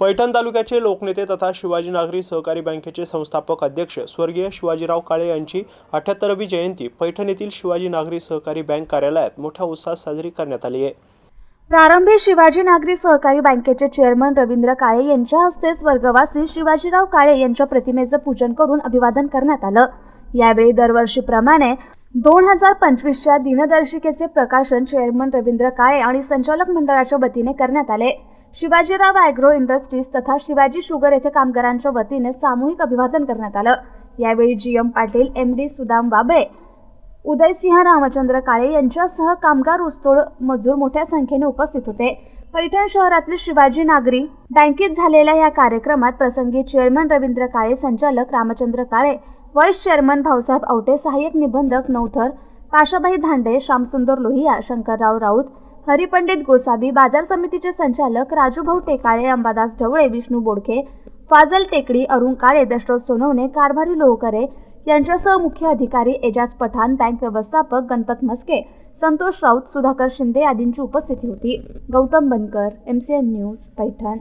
पैठण तालुक्याचे लोकनेते तथा शिवाजी नागरी सहकारी बँकेचे संस्थापक अध्यक्ष स्वर्गीय शिवाजीराव काळे यांची अठ्याहत्तरवी जयंती पैठण येथील शिवाजी नागरी सहकारी बँक कार्यालयात मोठ्या उत्साहात साजरी करण्यात आली आहे. प्रारंभी शिवाजी नागरी सहकारी बँकेचे चेअरमन रवींद्र काळे यांच्या हस्ते स्वर्गवासी शिवाजीराव काळे यांच्या प्रतिमेचं पूजन करून अभिवादन करण्यात आलं. यावेळी दरवर्षीप्रमाणे दोन हजार पंचवीसच्या दिनदर्शिकेचे प्रकाशन चेअरमन रवींद्र काळे आणि संचालक मंडळाच्या वतीने करण्यात आले. शिवाजीराव ॲग्रो इंडस्ट्रीज तथा शिवाजी शुगर येथे कामगारांच्या वतीने सामूहिक अभिवादन करण्यात आलं. यावेळी G M Patil M D Sudam Babale Udaysinh Ramchandra Kale यांच्यासह कामगार ऊसतोड मजूर मोठ्या संख्येने उपस्थित होते. पैठण शहरातील शिवाजी नागरी बँकेत झालेल्या या कार्यक्रमात प्रसंगी चेअरमन रवींद्र काळे संचालक रामचंद्र काळे व्हाईस चेअरमन भाऊसाहेब आवटे सहाय्यक निबंधक नौथर पाशाबाई धांडे श्यामसुंदर लोहिया शंकरराव राऊत हरिपंडित गोसावी बाजार समितीचे संचालक राजूभाऊ टेकाळे अंबादास ढवळे विष्णू बोडखे फाजल टेकडी अरुण काळे दशरथ सोनवणे कारभारी लोहकरे यांच्यासह मुख्य अधिकारी एजाज पठाण बँक व्यवस्थापक गणपत म्हस्के संतोष राऊत सुधाकर शिंदे आदींची उपस्थिती होती. Gautam Bankar M C N news Paithan.